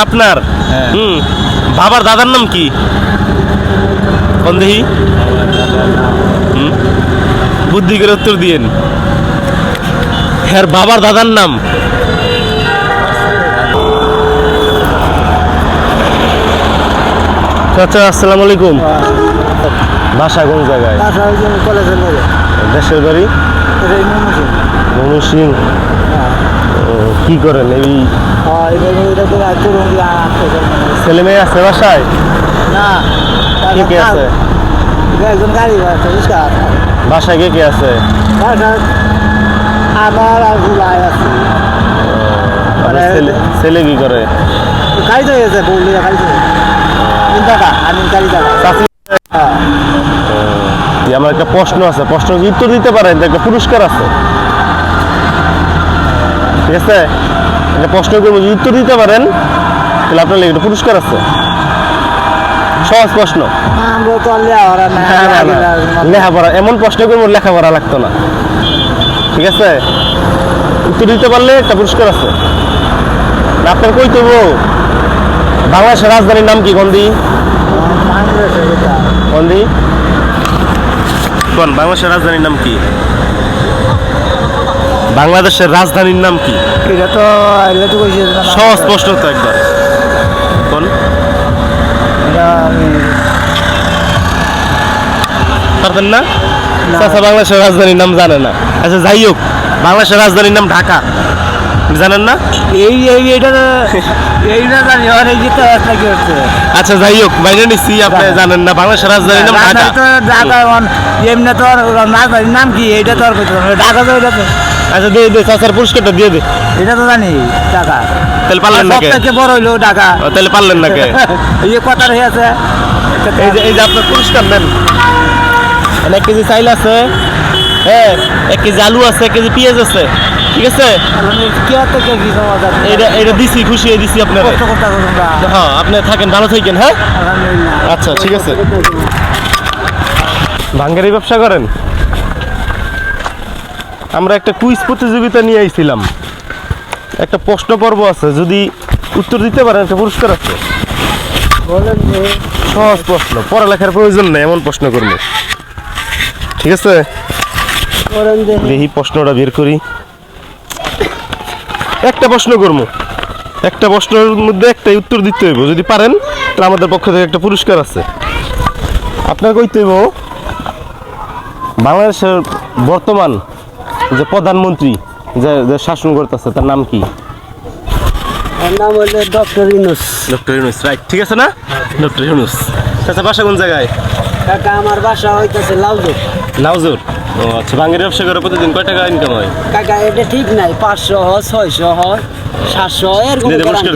আপনার? হ্যাঁ। হুম। বাবার দাদার নাম কি? কোন দেখি হুম। বুদ্ধি করে উত্তর দিয়েন। হ্যাঁ বাবার দাদার নাম? চাচা আসসালামু আলাইকুম। বাসা কোন জায়গায়? দেশের বাড়ি? এটা কি করেন এই। ছেলে মেয়ে আছে বাসায়? না কে কে আছে? একজন গাড়ি আছে বাসায় কে কে আছে? আমার আর গুলাই আছে। আর ছেলে ছেলে কি করে? গাড়ি তো গেছে বললি গাড়ি তো আমি গাড়ি হ্যাঁ। আমার একটা প্রশ্ন আছে প্রশ্ন উত্তর দিতে পারেন একটা পুরস্কার আছে। ঠিক আছে? এটা প্রশ্ন করব, যদি উত্তর দিতে পারেন, তাহলে আপনার লেগে পুরস্কার আছে। সহজ প্রশ্ন। না। লেখাপড়া, এমন প্রশ্ন করব, লেখাপড়া লাগতো না। ঠিক আছে? উত্তর দিতে পারলে একটা পুরস্কার আছে। আপনার কই তবু? বাংলাদেশের রাজধানীর নাম কি এটা গন্দি কোন বাংলাদেশের রাজধানীর নাম কি? বাংলাদেশের রাজধানীর নাম কি? এটা তো এটা তো কইছে যে সহজ প্রশ্ন তো একবার আমি পারতেন না। চাচা বাংলাদেশের রাজধানীর নাম জানে না। আচ্ছা যাই হোক বাংলাদেশের রাজধানীর নাম ঢাকা। জানেন না? এই এই এটা এই না জানি আর এই যে তো কি হচ্ছে? আচ্ছা যাই হোক বাইরে নিচ্ছি আপনি জানেন না বাংলাদেশের রাজধানীর নাম ঢাকা। তো ঢাকা এমনি তো আর নাম কি? এটা তো আর কইতে ঢাকা তো এটা তো আচ্ছা দিয়ে দে চাচার পুরস্কারটা দিয়ে দে। এটা তো জানি ঢাকা তাহলে পারলেন না সবথেকে বড় হইল ও, তাহলে পারলেন না কে এই কথা রয়ে আছে। এই যে এই যে আপনার পুরস্কার নেন। এখানে এক কেজি চাইল আছে হ্যাঁ এক কেজি আলু আছে এক কেজি পেঁয়াজ আছে ঠিক আছে? এটা এটা দিছি খুশি হয়ে দিছি আপনার। হ্যাঁ আপনি থাকেন ভালো থাকেন হ্যাঁ? আচ্ছা ঠিক আছে। ভাঙ্গারি ব্যবসা করেন? আমরা একটা কুইজ প্রতিযোগিতা নিয়ে আইছিলাম। একটা প্রশ্ন পর্ব আছে যদি উত্তর দিতে পারেন একটা পুরস্কার আছে। সহজ প্রশ্ন পড়ালেখার প্রয়োজন নেই এমন প্রশ্ন করব। ঠিক আছে? দেখি প্রশ্নটা বের করি। একটা প্রশ্ন করব। একটা প্রশ্নের মধ্যে একটাই উত্তর দিতে হইব। যদি পারেন তাহলে আমাদের পক্ষ থেকে একটা পুরস্কার আছে। আপনার কইতে হইব বাংলাদেশের বর্তমান যে প্রধানমন্ত্রী যে যে শাসন করতেছে তার নাম কি? আমার নাম হইল doctor Yunus doctor Yunus right ঠিক আছে না? ডক্টর ইউনুস। আচ্ছা বাসা কোন জায়গায়? কাকা আমার বাসা হইতেছে লাউজুর। ও আচ্ছা বাঙের ব্যবসা করে প্রতিদিন কয় টাকা ইনকাম হয়? কাকা এটা ঠিক নাই। পাঁচশো হয় ছয়শো হয় সাতশো হয় এরকম পুরস্কার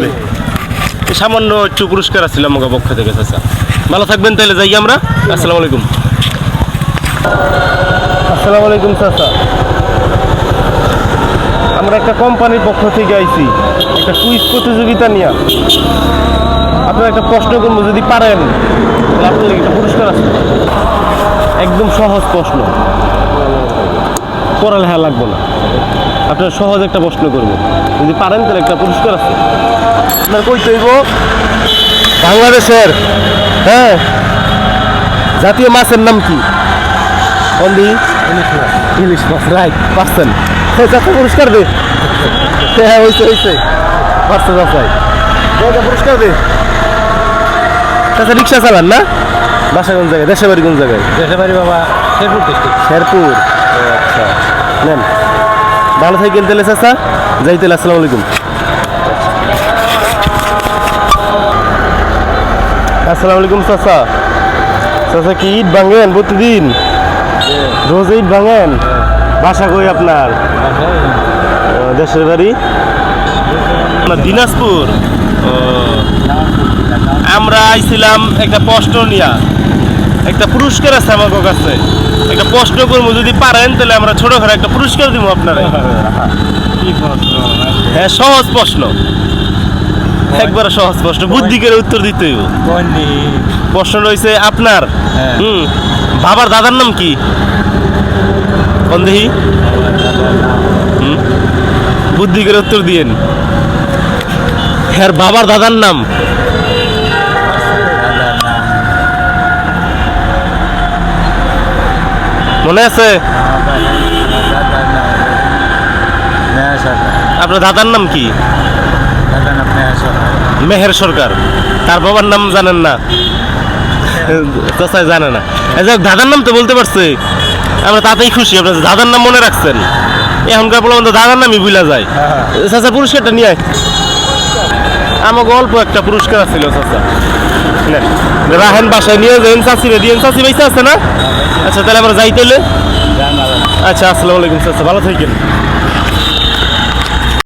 সামান্য একটু পুরস্কার আসছিল আমাকে পক্ষ থেকে চাচা। ভালো থাকবেন তাহলে যাই আমরা। আসসালামু আলাইকুম। আসসালামু আলাইকুম চাচা। আমরা একটা কোম্পানির পক্ষ থেকে আইছি। একটা কুইজ প্রতিযোগিতা নিয়ে। আপনার একটা প্রশ্ন করব যদি পারেন তাহলে আপনার একটা পুরস্কার আছে। একদম সহজ প্রশ্ন। পড়ালেখা লাগবো না। আপনার সহজ একটা প্রশ্ন করব। যদি পারেন তাহলে একটা পুরস্কার আছে। আপনার কই তৈব বাংলাদেশের হ্যাঁ? জাতীয় মাছের নাম কি? অনলি? ইলিশ মাছ। রাইট পারছেন। হ্যাঁ চাচা পুরস্কার দে। হ্যাঁ হয়েছে হয়েছে পারছে চাচাই পুরস্কার দে। চাচা রিক্সা চালান না? বাসা কোন জায়গায়? দেশে বাড়ি কোন জায়গায়? দেশে বাড়ি বাবা শেরপুর ডিস্ট্রিক্ট শেরপুর। ও আচ্ছা। নেন। ভালো থাকেন তাহলে চাচা। যাই তাহলে আসসালামু আলাইকুম। আসসালামু আলাইকুম চাচা। চাচা কি ইট ভাঙেন প্রতিদিন? রোজ ইট ভাঙেন? বাসা কই আপনার দেশের বাড়ি? আপনার দিনাজপুর। আমরা আইছিলাম একটা প্রশ্ন নিয়া। একটা পুরস্কার আছে আমার কাছে একটা প্রশ্ন করব যদি পারেন তাহলে আমরা ছোট করে একটা পুরস্কার দিব আপনারা। হ্যাঁ সহজ প্রশ্ন। একবার সহজ প্রশ্ন। বুদ্ধি করে উত্তর দিতে হইব। প্রশ্ন রয়েছে আপনার। হ্যাঁ। হুম বাবার দাদার নাম কি? দেখি বুদ্ধি করে উত্তর দিয়েন। আর বাবার দাদার নাম? মনে আছে? আপনার দাদার নাম কি? মেহের সরকার। তার বাবার নাম জানেন না? চাচাই জানে না? দাদার নাম তো বলতে পারছে। আমরা তাতেই খুশি, আপনার দাদার নাম মনে রাখছেন। এখনকার বললাম তো দাদার নামই ভুলা যায়। চাচা, পুরস্কারটা নিয়ে আমার গল্প একটা পুরস্কার আছিল, চাচা। রাহেন বাসায় নিয়ে যাবেন চাষিরে দিয়ে চাষি বাইসা আছে না? আচ্ছা তাহলে আমরা যাইতে হলে আচ্ছা আসসালামু আলাইকুম, চাচা। ভালো থাকেন।